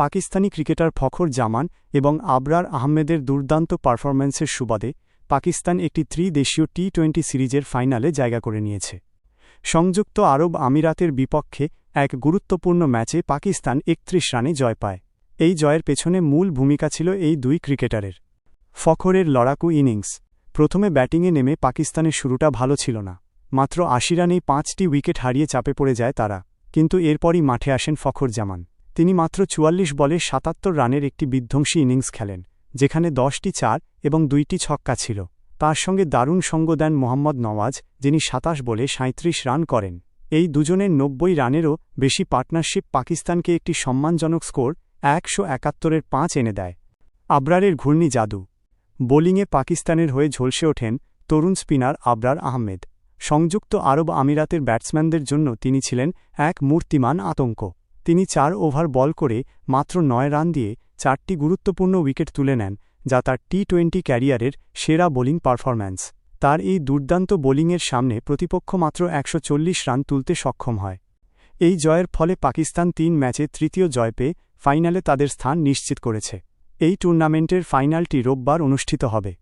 Pakistani cricketer ফখর জামান এবং আবরার আহমেদের দুর্দান্ত পারফরম্যান্সের সুবাদে পাকিস্তান একটি ত্রিদেশীয় টি টোয়েন্টি সিরিজের ফাইনালে জায়গা করে নিয়েছে। সংযুক্ত আরব আমিরাতের বিপক্ষে এক গুরুত্বপূর্ণ ম্যাচে পাকিস্তান একত্রিশ রানে জয় পায়। এই জয়ের পেছনে মূল ভূমিকা ছিল এই দুই ক্রিকেটারের। ফখরের লড়াকু ইনিংস। প্রথমে ব্যাটিংয়ে নেমে পাকিস্তানের শুরুটা ভালো ছিল না। মাত্র আশি রানেই পাঁচটি উইকেট হারিয়ে চাপে পড়ে যায় তারা। কিন্তু এরপরই মাঠে আসেন ফখর জামান। তিনি মাত্র চুয়াল্লিশ বলে সাতাত্তর রানের একটি বিধ্বংসী ইনিংস খেলেন, যেখানে দশটি চার এবং দুইটি ছক্কা ছিল। তার সঙ্গে দারুণ সঙ্গ দেন মোহাম্মদ নওয়াজ, যিনি সাতাশ বলে সাঁত্রিশ রান করেন। এই দুজনের নব্বই রানেরও বেশি পার্টনারশিপ পাকিস্তানকে একটি সম্মানজনক স্কোর একশো একাত্তরের পাঁচ এনে দেয়। আবরারের ঘূর্ণি জাদু। বোলিংয়ে পাকিস্তানের হয়ে ঝলসে ওঠেন তরুণ স্পিনার আবরার আহমেদ। সংযুক্ত আরব আমিরাতের ব্যাটসম্যানদের জন্য তিনি ছিলেন এক মূর্তিমান আতঙ্ক। তিনি চার ওভার বল করে মাত্র নয় রান দিয়ে চারটি গুরুত্বপূর্ণ উইকেট তুলে নেন, যা তার টি টোয়েন্টি ক্যারিয়ারের সেরা বোলিং পারফরম্যান্স। তার এই দুর্দান্ত বোলিংয়ের সামনে প্রতিপক্ষ মাত্র একশো চল্লিশ রান তুলতে সক্ষম হয়। এই জয়ের ফলে পাকিস্তান তিন ম্যাচে তৃতীয় জয় পেয়ে ফাইনালে তাদের স্থান নিশ্চিত করেছে। এই টুর্নামেন্টের ফাইনালটি রোববার অনুষ্ঠিত হবে।